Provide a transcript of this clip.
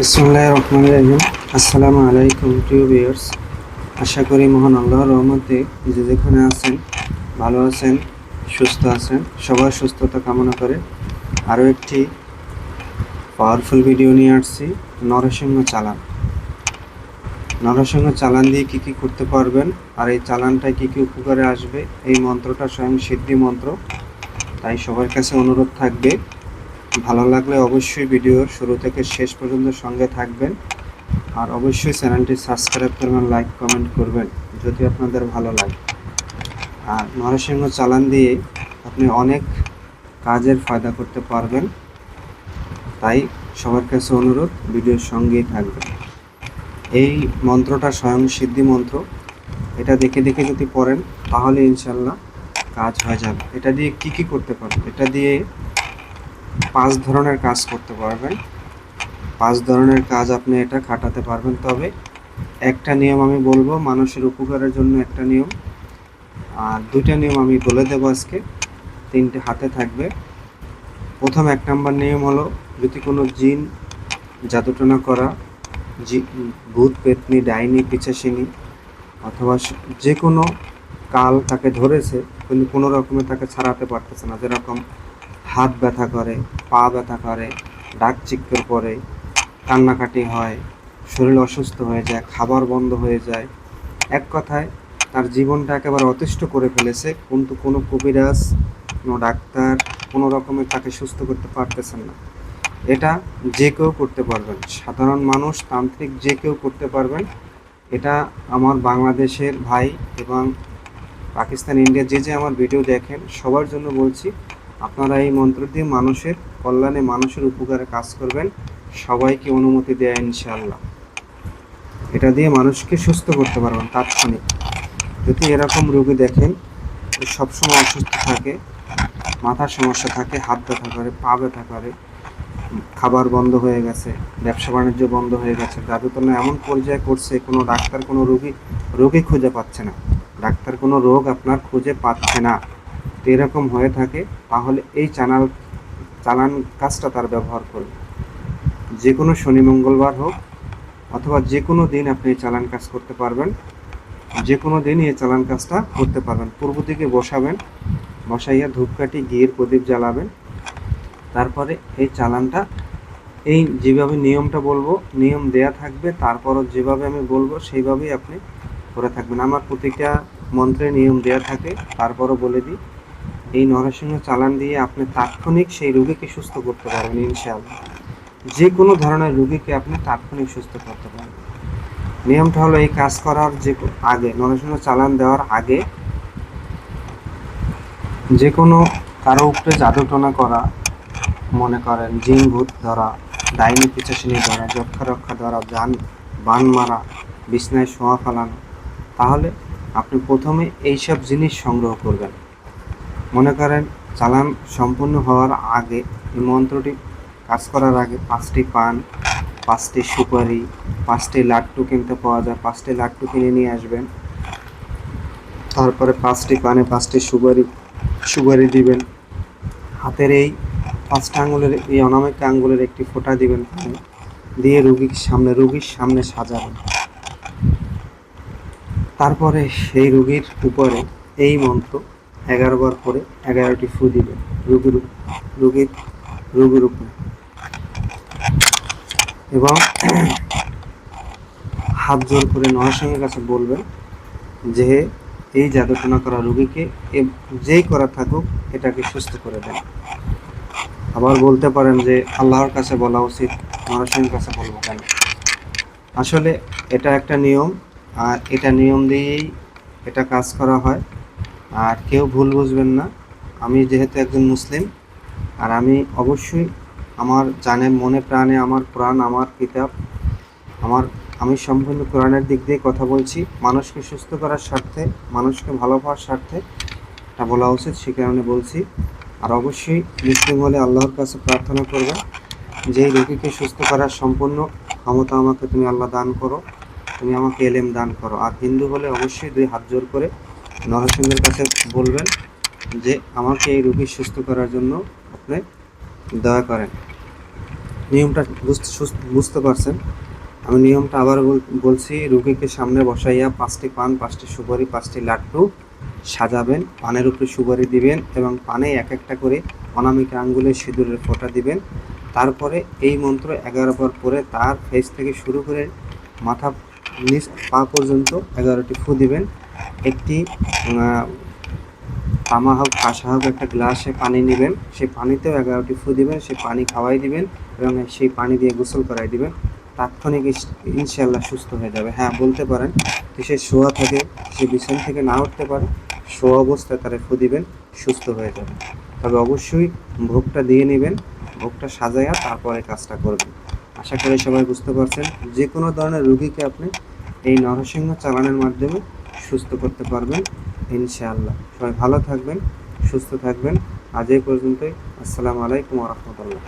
বিসমুল্লাহ রহমান রহিম আসসালামু আলাইকুম প্রিয় ভিউয়ার্স। আশা করি মহান আল্লাহ রহমতে যে যেখানে আছেন, ভালো আছেন, সুস্থ আছেন, সবার সুস্থতা কামনা করে আরও একটি পাওয়ারফুল ভিডিও নিয়ে আসছি, নরসিংহ চালান। নরসিংহ চালান দিয়ে কী কী করতে পারবেন আর এই চালানটায় কী কী উপকারে আসবে, এই মন্ত্রটা স্বয়ং সিদ্ধি মন্ত্র। তাই সবার কাছে অনুরোধ থাকবে ভালো লাগলে অবশ্যই ভিডিও শুরু থেকে শেষ পর্যন্ত সঙ্গে থাকবেন। আর অবশ্যই চ্যানেলটি সাবস্ক্রাইব করবেন, লাইক, কমেন্ট করবেন, যদি আপনাদের ভালো লাগে। আর নরসিংহ চালান দিয়ে আপনি অনেক কাজের ফায়দা করতে পারবেন। তাই সবার কাছে অনুরোধ, ভিডিওর সঙ্গেই থাকবেন। এই মন্ত্রটা স্বয়ং সিদ্ধি মন্ত্র। এটা দেখে দেখে যদি পড়েন, তাহলে ইনশাল্লাহ কাজ হয়ে যাবে। এটা দিয়ে কি কি করতে পারবেন? এটা দিয়ে পাঁচ ধরনের কাজ করতে পারবেন। পাঁচ ধরনের কাজ আপনি এটা খাটাতে পারবেন। তবে একটা নিয়ম আমি বলব, মানুষের উপকারের জন্য একটা নিয়ম। আর দুইটা নিয়ম আমি বলে দেবো আজকে। তিনটে হাতে থাকবে। প্রথম এক নম্বর নিয়ম হলো, যদি কোনো জিন জাদুটনা করা, জি, ভূত, পেতনি, ডাইনি, পিছাসিনী অথবা যে কোনো কাল তাকে ধরেছে, কিন্তু কোনো রকমে তাকে ছাড়াতে পারতেছে না। যেরকম হাত ব্যথা করে, পা ব্যথা করে ডাক চিক্কর পরে কান্নাকাটি হয়, শরীর অসুস্থ হয়ে যায়, খাবার বন্ধ হয়ে যায়। এক কথায়, তার জীবনটা একেবারে অতিষ্ঠ করে ফেলেছে। কিন্তু কোনো কবিরাজ, কোনো ডাক্তার, কোনো রকমে তাকে সুস্থ করতে পারতেছেন না। এটা যে কেউ করতে পারবেন। সাধারণ মানুষ, তান্ত্রিক যে কেউ করতে পারবেন। এটা আমার বাংলাদেশের ভাই এবং পাকিস্তান, ইন্ডিয়া যে যে আমার ভিডিও দেখেন, সবার জন্য বলছি আপনারা এই মন্ত্র দিয়ে মানুষের কল্যাণে, মানুষের উপকারে কাজ করবেন। সবাইকে অনুমতি দেয় ইনশাআল্লাহ। এটা দিয়ে মানুষকে সুস্থ করতে পারবেন তাৎক্ষণিক। যদি এরকম রোগী দেখেন সবসময় অসুস্থ থাকে মাথার সমস্যা থাকে, হাত ব্যথা করে, পা ব্যথা করে, খাবার বন্ধ হয়ে গেছে, ব্যবসা বাণিজ্য বন্ধ হয়ে গেছে জাদুতলা এমন পর্যায়ে করছে, কোনো ডাক্তার, কোনো রোগী রোগী খুঁজে পাচ্ছে না। ডাক্তার কোনো রোগ আপনার খুঁজে পাচ্ছে না। তো এরকম হয়ে থাকে, তাহলে এই চ্যানেল চালান কাজটা তার ব্যবহার করবে। যে কোনো শনি, মঙ্গলবার হোক, অথবা যে কোনো দিন আপনি এই চালান কাজ করতে পারবেন। যে কোনো দিনই এই চালান কাজটা করতে পারবেন। পূর্ব দিকে বসাবেন, বসাইয়া ধূপকাঠি, ঘিয়ের প্রদীপ জ্বালাবেন। তারপরে এই চালানটা এই যেভাবে নিয়মটা বলব, নিয়ম দেয়া থাকবে, তারপরও যেভাবে আমি বলব, সেইভাবেই আপনি করে থাকবেন। আমার প্রতিটা মন্ত্রে নিয়ম দেয়া থাকে, তারপরও বলে দিই। এই নরসিংহ চালান দিয়ে আপনি তাৎক্ষণিক সেই রোগীকে সুস্থ করতে পারবেন, ইনশাআল্লাহ। যে কোনো ধরনের রোগীকে আপনি তাৎক্ষণিক সুস্থ করতে পারবেন। নিয়মটা হলো এই কাজ করার যে আগে নরসিংহ চালান দেওয়ার আগে যে কোনো কারও উপরে জাদুটনা করা, মনে করেন জিন ভূত ধরা, ডাইনি পিছাসিনী ধরা যক্ষা রক্ষা ধরা, যান, বান মারা, বিছনায় শোয়া ফেলানো, তাহলে আপনি প্রথমে এইসব জিনিস সংগ্রহ করবেন। মনে করেন, চালান সম্পূর্ণ হওয়ার আগে এই মন্ত্রটি কাজ করার আগে পাঁচটি পান, পাঁচটি সুপারি, পাঁচটি লাড্ডু কিনতে পাওয়া যায়। পাঁচটি লাড্ডু কিনে নিয়ে আসবেন। তারপরে পাঁচটি পানে পাঁচটি সুপারি সুপারি দিবেন। হাতের এই পাঁচটা আঙুলের, এই অনামিকা আঙুলের একটি ফোঁটা দিবেন দিয়ে রুগীর সামনে রুগীর সামনে সাজাবেন। তারপরে সেই রুগীর উপরে এই মন্ত্র এগারো বার করে এগারোটি ফু দিবেন রুগীর রুগীর রুগীর উপরে এবং হাত জোর করে নরসিংহের কাছে বলবেন যে, এই জাদুটনা করা রুগীকে যেই করা থাকুক, এটাকে সুস্থ করে দেন। আবার বলতে পারেন যে, আল্লাহর কাছে বলা উচিত, নরসিংহের কাছে বলব কেন? আসলে এটা একটা নিয়ম, আর এটা নিয়ম দিয়েই এটা কাজ করা হয়। আর কেউ ভুল বুঝবেন না। আমি যেহেতু একজন মুসলিম, আর আমি অবশ্যই আমার জানে, মনে, প্রাণে আমার কোরআন আমার কিতাব, আমার, আমি সম্পূর্ণ কোরআনের দিক দিয়ে কথা বলছি। মানুষকে সুস্থ করার স্বার্থে, মানুষকে ভালো পাওয়ার স্বার্থে এটা বলা উচিত, সে কারণে বলছি। আর অবশ্যই মুসলিম হলে আল্লাহর কাছে প্রার্থনা করবেন যে রোগীকে সুস্থ করার সম্পূর্ণ ক্ষমতা আমাকে তুমি আল্লাহ দান করো, তুমি আমাকে এলেম দান করো। আর হিন্দু হলে অবশ্যই দুই হাত জোর করে নরসিংহের কাছে বলবেন যে, আমাকে এই রোগী সুস্থ করার জন্য আপনি দয়া করেন। নিয়মটা বুঝতে বুঝতে পারছেন। আমি নিয়মটা আবার বলছি, রুগীকে সামনে বসাইয়া পাঁচটি পান, পাঁচটি সুপারি, পাঁচটি লাড্ডু সাজাবেন, পানের উপরে সুপারি দিবেন এবং পানে এক একটা করে অনামিকা আঙ্গুলে সিঁদুরের ফোঁটা দিবেন। তারপরে এই মন্ত্র এগারো বার পরে তার ফেস থেকে শুরু করে মাথা নিচ পা পর্যন্ত এগারোটি ফু দিবেন। একটি তামা হোক কাঁসা হোক একটা গ্লাসে পানি নেবেন। সেই পানিতেও এগারোটি ফু দিবেন, সেই পানি খাওয়াই দিবেন এবং সেই পানি দিয়ে গোসল করাই দিবেন। তাৎক্ষণিক ইনশাল্লাহ সুস্থ হয়ে যাবে। হ্যাঁ বলতে পারেন যে সে শোয়া থাকে, সে বিছানা থেকে না উঠতে পারে, শোয়া অবস্থায় তারা ফু দিবেন, সুস্থ হয়ে যাবে। তবে অবশ্যই ভোগটা দিয়ে নেবেন, ভোগটা সাজাইয়া তারপরে কাজটা করবেন। আশা করি সবাই বুঝতে পারছেন, যে কোনো ধরনের রুগীকে আপনি এই নরসিংহ চালানের মাধ্যমে সুস্থ করতে পারবেন, ইনশাআল্লাহ। সবাই ভালো থাকবেন, সুস্থ থাকবেন। আজ এই পর্যন্তই। আসসালামু আলাইকুম রহমতুল্লাহ।